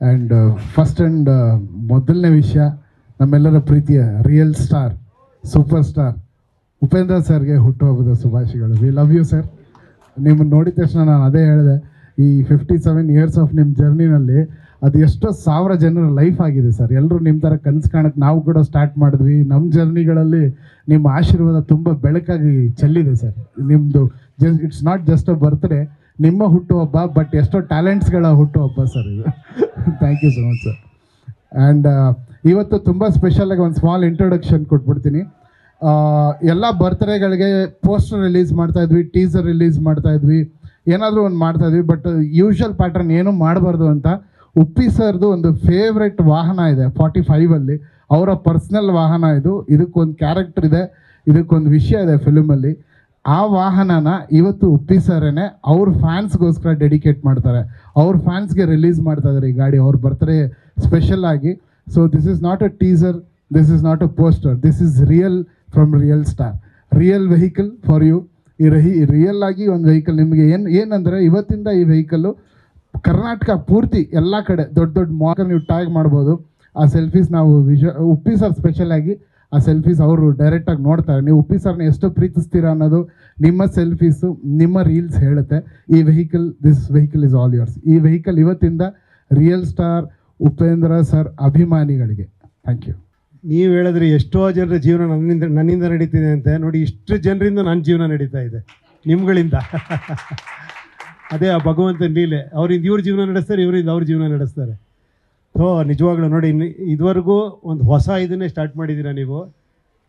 And first and ಮೊದಲನೇ ವಿಷಯ, ನಮ್ಮೆಲ್ಲರ ಪ್ರೀತಿಯ real star super star Upendra ಸರ್ಗೆ ಹುಟ್ಟುಹಬ್ಬದ ಶುಭಾಶಯಗಳು. ವಿ ಲವ್ ಯು ಸರ್ ನಿಮ್ಮನ್ನು ನೋಡಿದ ತಕ್ಷಣ ನಾನು ಅದೇ ಹೇಳಿದೆ, ಈ ಫಿಫ್ಟಿ ಸೆವೆನ್ ಇಯರ್ಸ್ ಆಫ್ ನಿಮ್ಮ ಜರ್ನಿನಲ್ಲಿ ಅದು ಎಷ್ಟೋ ಸಾವಿರ ಜನರ ಲೈಫ್ ಆಗಿದೆ ಸರ್ ಎಲ್ಲರೂ ನಿಮ್ಮ ಥರ ಕನಸು ಕಾಣಕ್ಕೆ ನಾವು ಕೂಡ ಸ್ಟಾರ್ಟ್ ಮಾಡಿದ್ವಿ. ನಮ್ಮ ಜರ್ನಿಗಳಲ್ಲಿ ನಿಮ್ಮ ಆಶೀರ್ವಾದ ತುಂಬ ಬೆಳಕಾಗಿ ಚೆಲ್ಲಿದೆ ಸರ್ ನಿಮ್ಮದು just it's not just a birthday ನಿಮ್ಮ ಹುಟ್ಟುಹಬ್ಬ ಬಟ್ ಎಷ್ಟೋ ಟ್ಯಾಲೆಂಟ್ಸ್ಗಳ ಹುಟ್ಟುಹಬ್ಬ ಸರ್ ಇದು. Thank you so much sir and ಇವತ್ತು ತುಂಬ ಸ್ಪೆಷಲಾಗಿ ಒಂದು ಸ್ಮಾಲ್ ಇಂಟ್ರೊಡಕ್ಷನ್ ಕೊಟ್ಬಿಡ್ತೀನಿ. ಎಲ್ಲ ಬರ್ತ್ಡೇಗಳಿಗೆ ಪೋಸ್ಟರ್ ರಿಲೀಸ್ ಮಾಡ್ತಾ ಇದ್ವಿ ಟೀಸರ್ ರಿಲೀಸ್ ಮಾಡ್ತಾ ಇದ್ವಿ, ಏನಾದರೂ ಒಂದು ಮಾಡ್ತಾ ಇದ್ವಿ ಬಟ್ ಯೂಶುವಲ್ ಪ್ಯಾಟರ್ನ್ ಏನೂ ಮಾಡಬಾರ್ದು ಅಂತ ಉಪ್ಪಿ ಸರ್ದು ಒಂದು ಫೇವ್ರೆಟ್ ವಾಹನ ಇದೆ ಫಾರ್ಟಿ ಫೈವಲ್ಲಿ ಅವರ ಪರ್ಸ್ನಲ್ ವಾಹನ ಇದು. ಇದಕ್ಕೊಂದು ಕ್ಯಾರೆಕ್ಟರ್ ಇದೆ, ಇದಕ್ಕೊಂದು ವಿಷಯ ಇದೆ ಫಿಲ್ಮಲ್ಲಿ ಆ ವಾಹನನ ಇವತ್ತು ಉಪ್ಪಿ ಸರೇನೆ ಅವ್ರ ಫ್ಯಾನ್ಸ್ಗೋಸ್ಕರ ಡೆಡಿಕೇಟ್ ಮಾಡ್ತಾರೆ. ಅವ್ರ ಫ್ಯಾನ್ಸ್ಗೆ ರಿಲೀಸ್ ಮಾಡ್ತಾ ಇದ್ದಾರೆ ಈ ಗಾಡಿ. ಅವ್ರ ಬರ್ತಾರೆ ಸ್ಪೆಷಲ್ ಆಗಿ. So this is not a teaser this is not a poster this is real from real star real vehicle for you ಈ ರಹಿ ರಿಯಲ್ ಆಗಿ ಒಂದು ವೆಹಿಕಲ್ ನಿಮಗೆ ಏನು, ಏನಂದರೆ ಇವತ್ತಿಂದ ಈ ವೆಹಿಕಲ್ಲು ಕರ್ನಾಟಕ ಪೂರ್ತಿ ಎಲ್ಲ ಕಡೆ ದೊಡ್ಡ ದೊಡ್ಡ ಮಾರ್ಕ್ ನೀವು ಟ್ಯಾಗ್ ಮಾಡ್ಬೋದು. ಆ ಸೆಲ್ಫೀಸ್ ನಾವು ವಿಜ ಉಪ್ಪಿ ಸರ್ ಸ್ಪೆಷಲ್ ಆಗಿ ಆ ಸೆಲ್ಫೀಸ್ ಅವರು ಡೈರೆಕ್ಟಾಗಿ ನೋಡ್ತಾರೆ. ನೀವು ಉಪ್ಪಿ ಸರ್ನ ಎಷ್ಟು ಪ್ರೀತಿಸ್ತೀರಾ ಅನ್ನೋದು ನಿಮ್ಮ ಸೆಲ್ಫೀಸು ನಿಮ್ಮ ರೀಲ್ಸ್ ಹೇಳುತ್ತೆ. ಈ vehicle this vehicle is all yours ಈ ವೆಹಿಕಲ್ ಇವತ್ತಿಂದ ರಿಯಲ್ ಸ್ಟಾರ್ ಉಪೇಂದ್ರ ಸರ್ ಅಭಿಮಾನಿಗಳಿಗೆ. ಥ್ಯಾಂಕ್ ಯು ನೀವು ಹೇಳಿದ್ರೆ ಎಷ್ಟೋ ಜನರ ಜೀವನ ನನ್ನಿಂದ ನನ್ನಿಂದ ನಡೀತಿದೆ ಅಂತ. ನೋಡಿ, ಇಷ್ಟು ಜನರಿಂದ ನನ್ನ ಜೀವನ ನಡೀತಾ ಇದೆ. ನಿಮ್ಗಳಿಂದ. ಅದೇ ಆ ಭಗವಂತನ ಲೀಲೆ. ಅವರಿಂದ ಇವ್ರ ಜೀವನ ನಡೆಸ್ತಾರೆ, ಇವರಿಂದ ಅವ್ರ ಜೀವನ ನಡೆಸ್ತಾರೆ. ಸೊ, ನಿಜವಾಗ್ಲೂ ನೋಡಿ ಇದುವರೆಗೂ ಒಂದು ಹೊಸ ಇದನ್ನೇ ಸ್ಟಾರ್ಟ್ ಮಾಡಿದ್ದೀರಾ ನೀವು?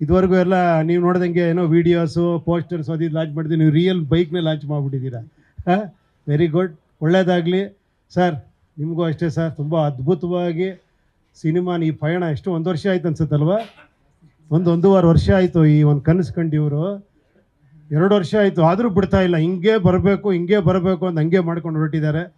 ಇದುವರೆಗೂ ಎಲ್ಲ ನೀವು ನೋಡ್ದಂಗೆ ಏನೋ ವೀಡಿಯೋಸು ಪೋಸ್ಟರ್ಸ್ ಅದು ಲಾಂಚ್ ಮಾಡಿದ್ದೀವಿ ನೀವು ರಿಯಲ್ ಬೈಕ್ನೇ ಲಾಂಚ್ ಮಾಡಿಬಿಟ್ಟಿದ್ದೀರಾ? ವೆರಿ ಗುಡ್ ಒಳ್ಳೆಯದಾಗಲಿ ಸರ್ ನಿಮಗೂ ಅಷ್ಟೇ ಸರ್ ತುಂಬ ಅದ್ಭುತವಾಗಿ ಸಿನಿಮಾ ಈ ಪಯಣ ಎಷ್ಟು ಒಂದು ವರ್ಷ ಆಯ್ತು ಅನ್ಸುತ್ತಲ್ವ? ಒಂದು ಒಂದೂವರೆ ವರ್ಷ ಆಯಿತು ಈ ಒಂದು ಕನಸು ಕಂಡು ಇವರು ಎರಡು ವರ್ಷ ಆಯಿತು. ಆದರೂ ಬಿಡ್ತಾ ಇಲ್ಲ. ಹಿಂಗೆ ಬರಬೇಕು ಹಿಂಗೆ ಬರಬೇಕು ಅಂತ ಹಂಗೆ ಮಾಡ್ಕೊಂಡು ಹೊರಟಿದ್ದಾರೆ.